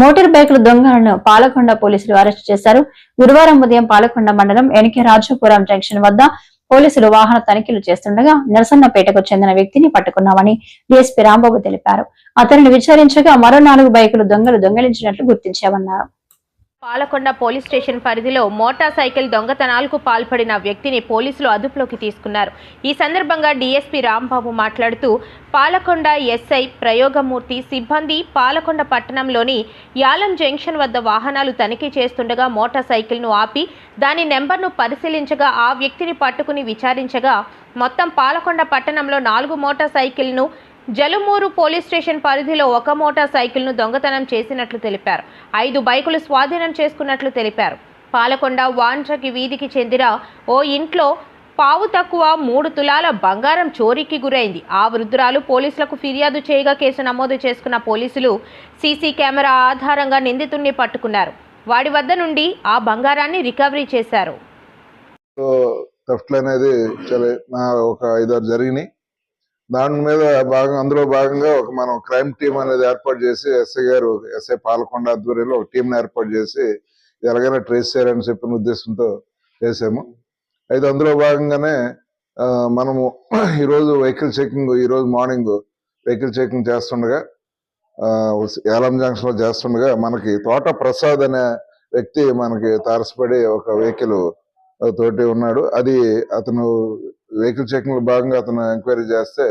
Motor బైకుల దొంగలను పాలకొండ పోలీసులు arrest చేశారు. గురువారం ఉదయం పాలకొండ మండలం ఎనికే రాజపురం జంక్షన్ వద్ద పోలీసులు వాహన తనిఖీలు చేస్తుండగా నరసన్నపేటకు చెందిన వ్యక్తిని పట్టుకున్నామని డీఎస్పీ రాంబాబు తెలిపారు. అతనిని విచారించగా మరో నాలుగు బైకులు దొంగలు దొంగిలించినట్లు గుర్తించామన్నారు. పాలకొండ పోలీస్ స్టేషన్ పరిధిలో మోటార్ సైకిల్ దొంగతనాలకు పాల్పడిన వ్యక్తిని పోలీసులు అదుపులోకి తీసుకున్నారు. ఈ సందర్భంగా డీఎస్పీ రాంబాబు మాట్లాడుతూ పాలకొండ ఎస్ఐ ప్రయోగమూర్తి సిబ్బంది పాలకొండ పట్టణంలోని యాలం జంక్షన్ వద్ద వాహనాలు తనిఖీ చేస్తుండగా మోటార్ సైకిల్ను ఆపి దాని నెంబర్ను పరిశీలించగా ఆ వ్యక్తిని పట్టుకుని విచారించగా మొత్తం పాలకొండ పట్టణంలో నాలుగు మోటార్ సైకిల్ను జలుమూరు పోలీస్ స్టేషన్ పరిధిలో ఒక మోటార్ సైకిల్ను దొంగతనం చేసినట్లు తెలిపారు. ఐదు బైకులు స్వాధీనం చేసుకున్నట్లు తెలిపారు. పాలకొండ వాండ్రకి వీధికి చెందిన ఓ ఇంట్లో పావు తక్కువ మూడు తులాల బంగారం చోరీకి గురైంది. ఆ వృద్ధురాలు పోలీసులకు ఫిర్యాదు చేయగా కేసు నమోదు చేసుకున్న పోలీసులు సీసీ కెమెరా ఆధారంగా నిందితుడిని పట్టుకున్నారు. వాడి వద్ద నుండి ఆ బంగారాన్ని రికవరీ చేశారు. అనేది చాలా ఒక ఐదారు జరిగినాయి. దాని మీద భాగం అందులో భాగంగా ఒక మనం క్రైమ్ టీం అనేది ఏర్పాటు చేసి ఎస్ఐ గారు ఎస్ఐ పాలకొండ ఆధ్వర్యంలో ఒక టీంని ఏర్పాటు చేసి ఎలాగైనా ట్రేస్ చేయాలని చెప్పిన ఉద్దేశంతో చేసాము అయితే అందులో భాగంగానే మనము ఈరోజు వెహికల్ చెకింగ్ ఈరోజు మార్నింగ్ వెహికల్ చెకింగ్ చేస్తుండగా ఏలం యాలం చేస్తుండగా మనకి తోట ప్రసాద్ అనే వ్యక్తి మనకి తారసపడి ఒక వెహికల్ తోటి ఉన్నాడు. అది అతను వెహికల్ చెకింగ్లో భాగంగా అతను ఎంక్వైరీ చేస్తే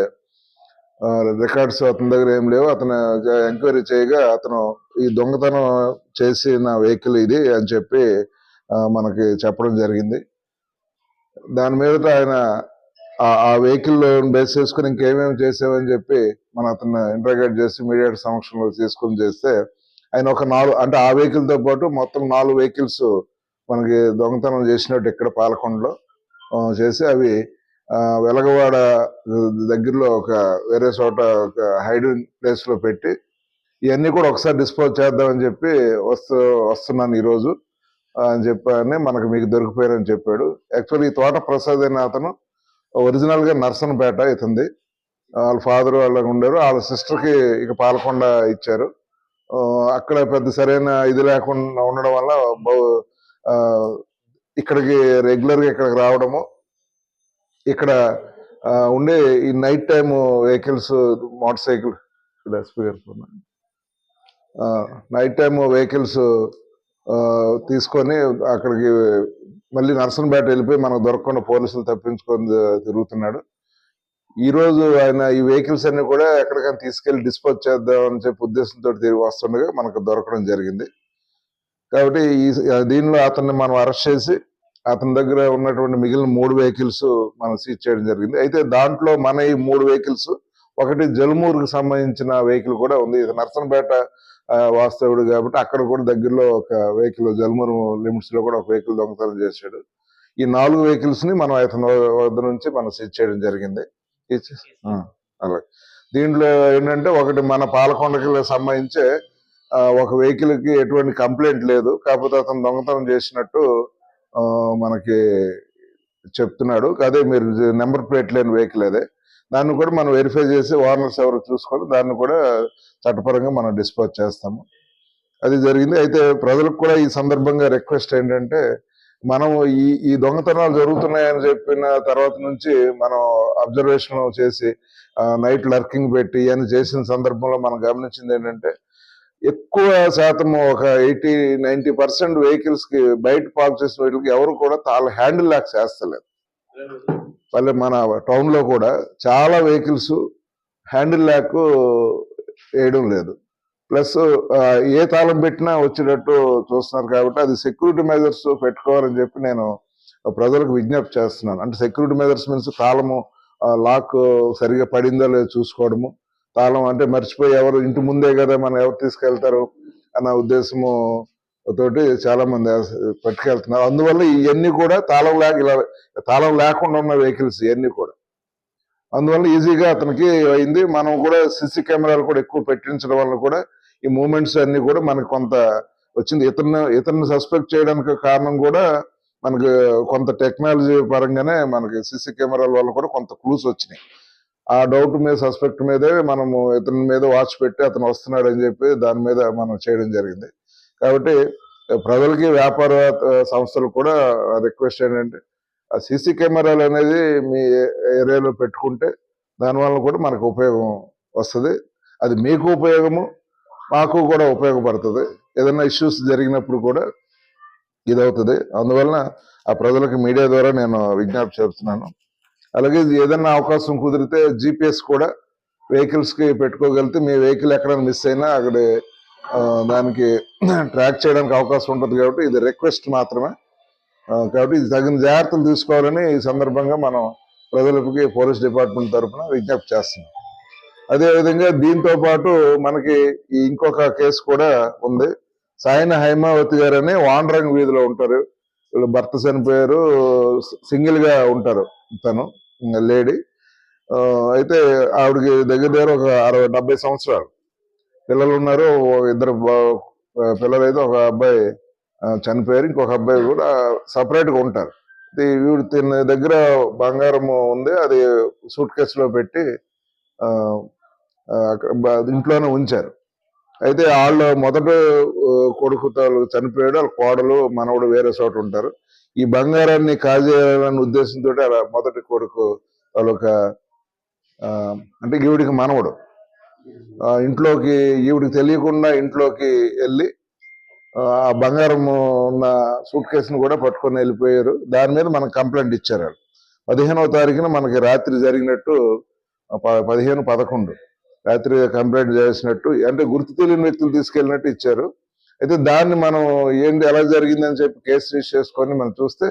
రికార్డ్స్ అతని దగ్గర ఏం లేవు. అతను ఎంక్వైరీ చేయగా అతను ఈ దొంగతనం చేసిన వెహికల్ ఇది అని చెప్పి మనకి చెప్పడం జరిగింది. దాని మీద ఆయన ఆ- వెహికల్ బేస్ చేసుకుని ఇంకేమేమి చేసామని చెప్పి మన అతను ఇంటర్గేట్ చేసి మీడియా సమక్షంలో తీసుకుని చేస్తే ఆయన ఒక నాలుగు అంటే ఆ వెహికల్తో పాటు మొత్తం నాలుగు వెహికల్స్ మనకి దొంగతనం చేసినట్టు ఇక్కడ పాలకొండలో చేసి అవి వెలగవాడ దగ్గరలో ఒక వేరే చోట ఒక హైడింగ్ ప్లేస్లో పెట్టి ఇవన్నీ కూడా ఒకసారి డిస్పోజ్ చేద్దామని చెప్పి వస్తూ వస్తున్నాను ఈరోజు అని చెప్పని మనకు మీకు దొరికిపోయారని చెప్పాడు. యాక్చువల్లీ ఈ తోట ప్రసాద్ అనే అతను ఒరిజినల్గా నర్సన్పేట ఇతంది వాళ్ళ ఫాదర్ వాళ్ళ ఉండారు వాళ్ళ సిస్టర్కి ఇక పాలకొండ ఇచ్చారు. అక్కడ పెద్ద సరైన ఇది లేకుండా ఉండడం వల్ల ఇక్కడికి రెగ్యులర్గా ఇక్కడికి రావడము ఇక్కడ ఉండే ఈ night time vehicles motor cycle ఇక్కడ ఎస్పీ గారు ఫోన్. నైట్ టైం వెహికల్స్ తీసుకొని అక్కడికి మళ్ళీ నర్సన్పేట వెళ్ళిపోయి మనకు దొరకకుండా పోలీసులు తప్పించుకొని తిరుగుతున్నాడు ఈరోజు ఆయన ఈ వెహికల్స్ అన్ని కూడా ఎక్కడికైనా తీసుకెళ్ళి డిస్పోజ్ చేద్దాం అని చెప్పి ఉద్దేశంతో తిరిగి వస్తుండగా మనకు దొరకడం జరిగింది కాబట్టి ఈ దీనిలో అతన్ని మనం అరెస్ట్ చేసి అతని దగ్గర ఉన్నటువంటి మిగిలిన మూడు వెహికల్స్ మనం సీజ్ చేయడం జరిగింది. అయితే దాంట్లో మన ఈ మూడు వెహికల్స్ ఒకటి జలుమూరుకు సంబంధించిన వెహికల్ కూడా ఉంది. ఇది నర్సన్పేట వాస్తవుడు కాబట్టి అక్కడ కూడా దగ్గరలో ఒక వెహికల్ జల్మూరు లిమిట్స్లో కూడా ఒక వెహికల్ దొంగతనం చేశాడు. ఈ నాలుగు వెహికల్స్ని మనం అతని వద్ద నుంచి మనం సీజ్ చేయడం జరిగింది. అలాగే. దీంట్లో ఏంటంటే ఒకటి మన పాలకొండకి సంబంధించే ఒక వెహికల్కి ఎటువంటి కంప్లైంట్ లేదు. కాకపోతే అతను దొంగతనం చేసినట్టు మనకి చెప్తున్నాడు. అదే మీరు నెంబర్ ప్లేట్ లేని వెహికల్ అదే. దాన్ని కూడా మనం వెరిఫై చేసి ఓనర్స్ ఎవరు చూసుకొని దాన్ని కూడా చట్టపరంగా మనం డిస్పోజ్ చేస్తాము. అది జరిగింది. అయితే ప్రజలకు కూడా ఈ సందర్భంగా రిక్వెస్ట్ ఏంటంటే మనం ఈ ఈ దొంగతనాలు జరుగుతున్నాయని చెప్పిన తర్వాత నుంచి మనం అబ్జర్వేషన్ చేసి నైట్ లర్కింగ్ పెట్టి ఇవన్నీ చేసిన సందర్భంలో మనం గమనించింది ఏంటంటే ఎక్కువ శాతం ఒక ఎయిటీ నైన్టీ పర్సెంట్ వెహికల్స్కి బయట పార్క్ చేసిన వెహికల్కి ఎవరు కూడా తాళ్ళ హ్యాండిల్ లాక్ చేస్తలేదు. మళ్ళీ మన టౌన్లో కూడా చాలా వెహికల్స్ హ్యాండిల్ లాక్ వేయడం లేదు. ప్లస్ ఏ తాళం పెట్టినా వచ్చేటట్టు చూస్తున్నారు కాబట్టి అది సెక్యూరిటీ మెజర్స్ పెట్టుకోవాలని చెప్పి నేను ప్రజలకు విజ్ఞప్తి చేస్తున్నాను. అంటే సెక్యూరిటీ మెజర్స్ మీన్స్ తాళము లాక్ సరిగా పడిందో లేదో చూసుకోవడము తాళం అంటే మర్చిపోయి ఎవరు ఇంటి ముందే కదా మనం ఎవరు తీసుకెళ్తారు అన్న ఉద్దేశము తోటి చాలా మంది పట్టుకెళ్తున్నారు. అందువల్ల ఇవన్నీ కూడా తాళం లేక ఇలా తాళం లేకుండా ఉన్న వెహికల్స్ ఇవన్నీ కూడా. అందువల్ల ఈజీగా అతనికి అయింది. మనం కూడా సిసి కెమెరాలు కూడా ఎక్కువ పెట్టించడం వల్ల కూడా ఈ మూమెంట్స్ అన్ని కూడా మనకు కొంత వచ్చింది. ఇతను ఇతను సస్పెక్ట్ చేయడానికి కారణం కూడా మనకు కొంత టెక్నాలజీ పరంగానే మనకి సిసి కెమెరాల వల్ల కూడా కొంత క్లూస్ వచ్చినాయి. ఆ డౌట్ మీద సస్పెక్ట్ మీదే మనము ఇతని మీద వాచ్ పెట్టి అతను వస్తున్నాడు అని చెప్పి దాని మీద మనం చేయడం జరిగింది. కాబట్టి ప్రజలకి వ్యాపార సంస్థలు కూడా రిక్వెస్ట్ ఏంటంటే ఆ సీసీ కెమెరాలు అనేది మీ ఏరియాలో పెట్టుకుంటే దానివల్ల కూడా మనకు ఉపయోగం వస్తుంది. అది మీకు ఉపయోగము మాకు కూడా ఉపయోగపడుతుంది. ఏదైనా ఇష్యూస్ జరిగినప్పుడు కూడా ఇది అవుతుంది అందువలన ఆ ప్రజలకు మీడియా ద్వారా నేను విజ్ఞప్తి చేస్తున్నాను. అలాగే ఇది ఏదైనా అవకాశం కుదిరితే జిపిఎస్ కూడా వెహికల్స్కి పెట్టుకోగలిగితే మీ వెహికల్ ఎక్కడైనా మిస్ అయినా అక్కడ దానికి ట్రాక్ చేయడానికి అవకాశం ఉంటుంది కాబట్టి ఇది రిక్వెస్ట్ మాత్రమే. కాబట్టి ఇది తగిన జాగ్రత్తలు తీసుకోవాలని ఈ సందర్భంగా మనం ప్రజలకి పోలీస్ డిపార్ట్మెంట్ తరఫున విజ్ఞప్తి చేస్తున్నాం. అదే విధంగా దీంతో పాటు మనకి ఇంకొక కేసు కూడా ఉంది. సాయన హైమావతి గారు అని వీధిలో ఉంటారు. వీళ్ళ భర్త చనిపోయారు సింగిల్గా ఉంటారు తను లేడీ. అయితే ఆవిడకి దగ్గర దగ్గర ఒక అరవై డెబ్బై సంవత్సరాలు. పిల్లలు ఉన్నారు ఇద్దరు పిల్లలైతే పిల్లలు అయితే ఒక అబ్బాయి చనిపోయారు ఇంకొక అబ్బాయి కూడా సపరేట్గా ఉంటారు. ఇది వీడు తిన్న దగ్గర బంగారం ఉంది అది సూట్ కేసులో పెట్టి అక్కడ ఇంట్లోనే ఉంచారు. అయితే వాళ్ళు మొదట కొడుకు చనిపోయాడు. వాళ్ళ కోడలు మనవడు వేరే చోట ఉంటారు. ఈ బంగారాన్ని కాజేయాలనే ఉద్దేశంతో అలా మొదటి కొడుకు వాళ్ళొక అంటే ఈవిడికి మనవడు. ఇంట్లోకి ఈవిడికి తెలియకుండా ఇంట్లోకి వెళ్ళి ఆ బంగారం ఉన్న సూట్ కేసును కూడా పట్టుకొని వెళ్ళిపోయారు. దాని మీద మనకు కంప్లైంట్ ఇచ్చారు. వాళ్ళు. పదిహేనవ తారీఖున మనకి రాత్రి జరిగినట్టు ప- పదిహేను పదకొండు. రాత్రి కంప్లైంట్ చేసినట్టు అంటే గుర్తు తెలియని వ్యక్తులు తీసుకెళ్ళినట్టు ఇచ్చారు. అయితే దాన్ని మనం ఏంటి ఎలా జరిగిందని చెప్పి కేసు రిజిస్టర్ చేసుకొని మనం చూస్తే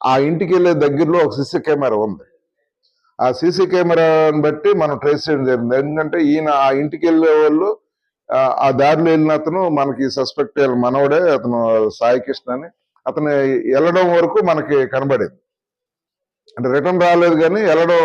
ఆ ఇంటికి వెళ్ళే దగ్గరలో ఒక సీసీ కెమెరా ఉంది. ఆ సీసీ కెమెరాని బట్టి మనం ట్రేస్ చేయడం జరిగింది. ఎందుకంటే ఈయన ఆ ఇంటికి వెళ్ళే వాళ్ళు ఆ, దారిలో వెళ్ళిన అతను మనకి సస్పెక్ట్ మనవడే అతను సాయికృష్ణ అని. అతను వెళ్ళడం వరకు మనకి కనబడేది. అంటే రిటర్న్ రాలేదు కానీ వెళ్ళడం